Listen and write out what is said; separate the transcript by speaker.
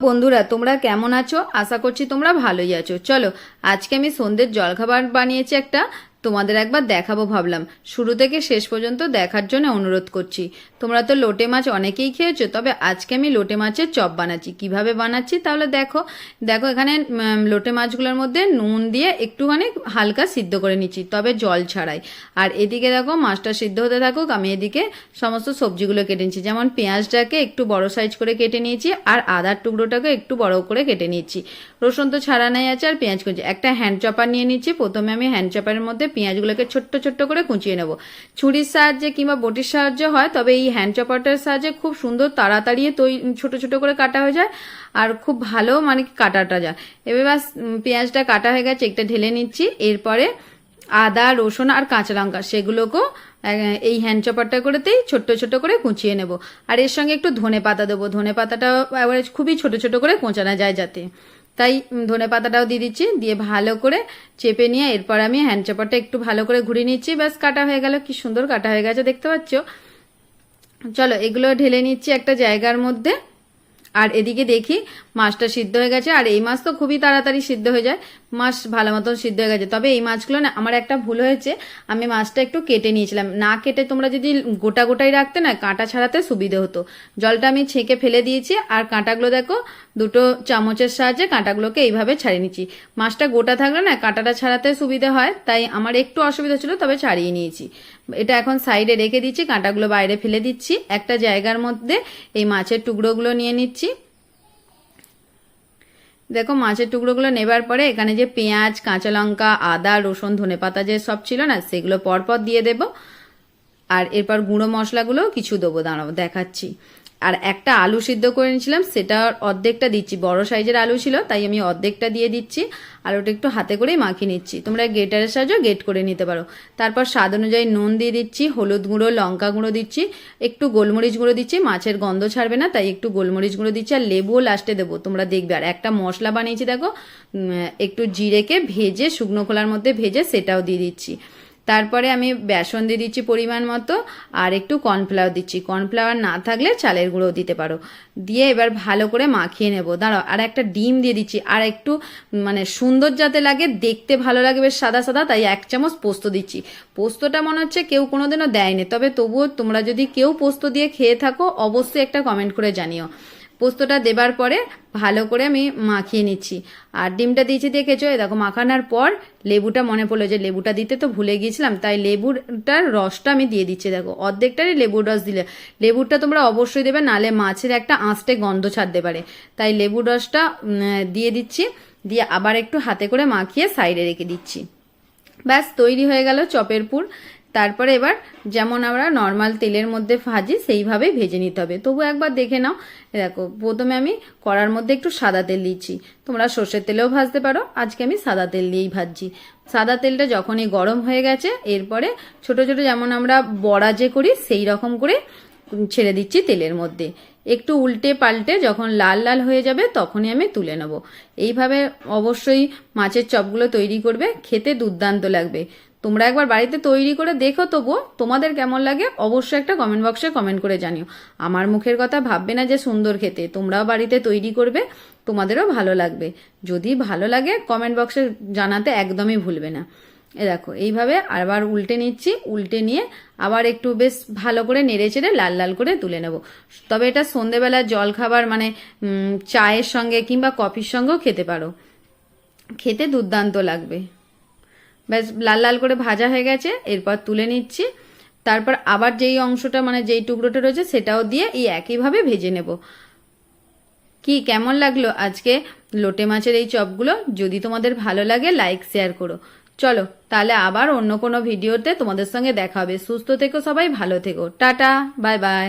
Speaker 1: বন্ধুরা, তোমরা কেমন আছো? আশা করছি তোমরা ভালোই আছো। চলো, আজকে আমি সন্ধ্যের জলখাবার বানিয়েছি একটা তোমাদের একবার দেখাবো ভাবলাম। শুরু থেকে শেষ পর্যন্ত দেখার জন্য অনুরোধ করছি। তোমরা তো লোটে মাছ অনেকেই খেয়েছো, তবে আজকে আমি লোটে মাছের চপ বানাচ্ছি। কীভাবে বানাচ্ছি তাহলে দেখো। দেখো এখানে লোটে মাছগুলোর মধ্যে নুন দিয়ে একটুখানি হালকা সিদ্ধ করে নিচ্ছি, তবে জল ছাড়াই। আর এদিকে দেখো মাছটা সিদ্ধ হতে থাকুক, আমি এদিকে সমস্ত সবজিগুলো কেটে নিচ্ছি। যেমন পেঁয়াজটাকে একটু বড় সাইজ করে কেটে নিয়েছি, আর আদার টুকরোটাকে একটু বড় করে কেটে নিচ্ছি। রসুন তো ছাড়া নাই আছে আর পেঁয়াজ কুচি। একটা হ্যান্ড চপার নিয়ে নিচ্ছি, প্রথমে আমি হ্যান্ড চপারের মধ্যে পেঁয়াজগুলোকে ছোট্ট ছোট্ট করে কুচিয়ে নেব। ছুরির সাহায্যে কিংবা বটির সাহায্যে হয়, তবে এই হ্যান্ড চপারটার সাহায্যে খুব সুন্দর তাড়াতাড়ি তৈ, ছোট ছোট করে কাটা হয়ে যায় আর খুব ভালো মানে কাটাটা যায়। এবার বাস পেঁয়াজটা কাটা হয়ে গেছে, একটা ঢেলে নিচ্ছি। এরপরে আদা, রসুন আর কাঁচা লঙ্কা সেগুলোকেও এই হ্যান্ড চপারটা করেতেই ছোট্ট ছোট করে কুচিয়ে নেব। আর এর সঙ্গে একটু ধনে পাতা দেবো। ধনে পাতাটা খুবই ছোট ছোট করে কোঁচানো যায় যাতে। তাই ধনে পাতাটাও দিয়ে দিচ্ছি, দিয়ে ভালো করে চেপে নিয়ে এরপর আমি হ্যান্ড চপারটা একটু ভালো করে ঘুরিয়ে নিচ্ছি। ব্যাস, কাটা হয়ে গেল। কি সুন্দর কাটা হয়ে গেছে, দেখতে পাচ্ছ? চলো, এগুলো ঢেলে নিচ্ছি একটা জায়গার মধ্যে। আর এদিকে দেখি মাছটা সিদ্ধ হয়ে গেছে। আর এই মাছ তো খুবই তাড়াতাড়ি সিদ্ধ হয়ে যায়। মাছ ভালো মতন সিদ্ধ হয়ে গেছে। তবে এই মাছগুলো না, আমার একটা ভুল হয়েছে। আমি মাছটা একটু কেটে নিয়েছিলাম। না কেটে তোমরা যদি গোটা গোটাই রাখতে না, কাঁটা ছাড়াতে সুবিধে হতো। জলটা আমি ছেঁকে ফেলে দিয়েছি, আর কাঁটাগুলো দেখো, দুটো চামচের সাহায্যে কাঁটাগুলোকে এইভাবে ছাড়িয়ে নিচ্ছি। মাছটা গোটা থাকলে না, কাঁটাটা ছাড়াতে সুবিধে হয়, তাই আমার একটু অসুবিধা ছিল, তবে ছাড়িয়ে নিয়েছি। এটা এখন সাইডে রেখে দিচ্ছি, কাঁটাগুলো বাইরে ফেলে দিচ্ছি। একটা জায়গার মধ্যে এই মাছের টুকরোগুলো নিয়ে নিচ্ছি। দেখো, মাছের টুকরোগুলো নেবার পরে এখানে যে পেঁয়াজ, কাঁচা লঙ্কা, আদা, রসুন ধনে পাতা যে সব ছিল না, সেগুলো পরপর দিয়ে দেব। আর এরপর গুঁড়ো মশলাগুলো কিছু দেবো দাঁড়াবো দেখাচ্ছি। আর একটা আলু সিদ্ধ করে নিয়েছিলাম, সেটা অর্ধেকটা দিচ্ছি। বড় সাইজের আলু ছিল, তাই আমি অর্ধেকটা দিয়ে দিচ্ছি আলুটা একটু হাতে করেই মাখিয়ে নিচ্ছি। তোমরা গেটারের সাহায্যে গেট করে নিতে পারো। তারপর স্বাদ অনুযায়ী নুন দিয়ে দিচ্ছি, হলুদ গুঁড়ো, লঙ্কা গুঁড়ো দিচ্ছি, একটু গোলমরিচ গুঁড়ো দিচ্ছি, মাছের গন্ধ ছাড়বে না, তাই একটু গোলমরিচ গুঁড়ো দিচ্ছি আর লেবুও লাস্টে দেবো, তোমরা দেখবে। আর একটা মশলা বানিয়েছি, দেখো একটু জিরেকে ভেজে, শুকনো খোলার মধ্যে ভেজে সেটাও দিয়ে দিচ্ছি। তারপরে আমি বেসন দিয়ে দিচ্ছি পরিমাণ মতো, আর একটু কর্নফ্লাওয়ার দিচ্ছি। কর্নফ্লাওয়ার না থাকলে চালের গুঁড়ো দিতে পারো। দিয়ে এবার ভালো করে মাখিয়ে নেব। দাঁড়াও, আর একটা ডিম দিয়ে দিচ্ছি। আর একটু মানে সুন্দর যাতে লাগে, দেখতে ভালো লাগে, বেশ সাদা সাদা, তাই এক চামচ পোস্ত দিচ্ছি। পোস্তটা মনে হচ্ছে কেউ কোনোদিনও দেয়নি। তবে তবুও তোমরা যদি কেউ পোস্ত দিয়ে খেয়ে থাকো, অবশ্যই একটা কমেন্ট করে জানিও। পোস্তটা দেবার পরে ভালো করে আমি মাখিয়ে নিচ্ছি। আর ডিমটা দিয়েছি দেখেছ? দেখো, মাখানোর পর লেবুটা মনে পড়ল যে লেবুটা দিতে তো ভুলে গিয়েছিলাম, তাই লেবুটার রসটা আমি দিয়ে দিচ্ছি। দেখো, অর্ধেকটারই লেবুর রস দিলে। লেবুটা তোমরা অবশ্যই দেবে, নালে মাছের একটা আঁচটে গন্ধ ছাড়তে পারে। তাই লেবুর রসটা দিয়ে দিচ্ছি, দিয়ে আবার একটু হাতে করে মাখিয়ে সাইডে রেখে দিচ্ছি। ব্যাস, তৈরি হয়ে গেল চপের পুর। তারপরে এবার যেমন আমরা নর্মাল তেলের মধ্যে ভাজি সেইভাবেই ভেজে নিতে হবে। তবু একবার দেখে নাও। দেখো, প্রথমে আমি কড়ার মধ্যে একটু সাদা তেল দিচ্ছি। তোমরা সর্ষের তেলেও ভাজতে পারো, আজকে আমি সাদা তেল দিয়েই ভাজছি। সাদা তেলটা যখনই গরম হয়ে গেছে, এরপরে ছোট ছোট যেমন আমরা বড়া যে করি, সেই রকম করে ছেড়ে দিচ্ছি তেলের মধ্যে। একটু উল্টে পাল্টে যখন লাল লাল হয়ে যাবে, তখনই আমি তুলে নেব। এইভাবে অবশ্যই মাছের চপগুলো তৈরি করবে, খেতে দুর্দান্ত লাগবে। তোমরা একবার বাড়িতে তৈরি করে দেখো তবুও তোমাদের কেমন লাগে অবশ্যই একটা কমেন্ট বক্সে কমেন্ট করে জানিও। আমার মুখের কথা ভাববে না যে সুন্দর খেতে, তোমরাও বাড়িতে তৈরি করবে, তোমাদেরও ভালো লাগবে। যদি ভালো লাগে কমেন্ট বক্সে জানাতে একদমই ভুলবে না। এ দেখো, এইভাবে আবার উল্টে নিচ্ছি, উল্টে নিয়ে আবার একটু বেশ ভালো করে নেড়ে চেড়ে লাল লাল করে তুলে নেব। তবে এটা সন্ধেবেলা জল খাবার মানে চায়ের সঙ্গে কিংবা কফির সঙ্গেও খেতে পারো। খেতে দুর্দান্ত লাগবে। ব্যাস, লাল লাল করে ভাজা হয়ে গেছে, এরপর তুলে নিচ্ছি। তারপর আবার যেই অংশটা মানে যেই টুকরোটা রয়েছে, সেটাও দিয়ে এই একইভাবে ভেজে নেব। কি, কেমন লাগল আজকে লোটে মাছের এই চপগুলো? যদি তোমাদের ভালো লাগে লাইক শেয়ার করো। চলো, তাহলে আবার অন্য কোনো ভিডিওতে তোমাদের সঙ্গে দেখা হবে। সুস্থ থেকো সবাই, ভালো থেকো। Tata bye bye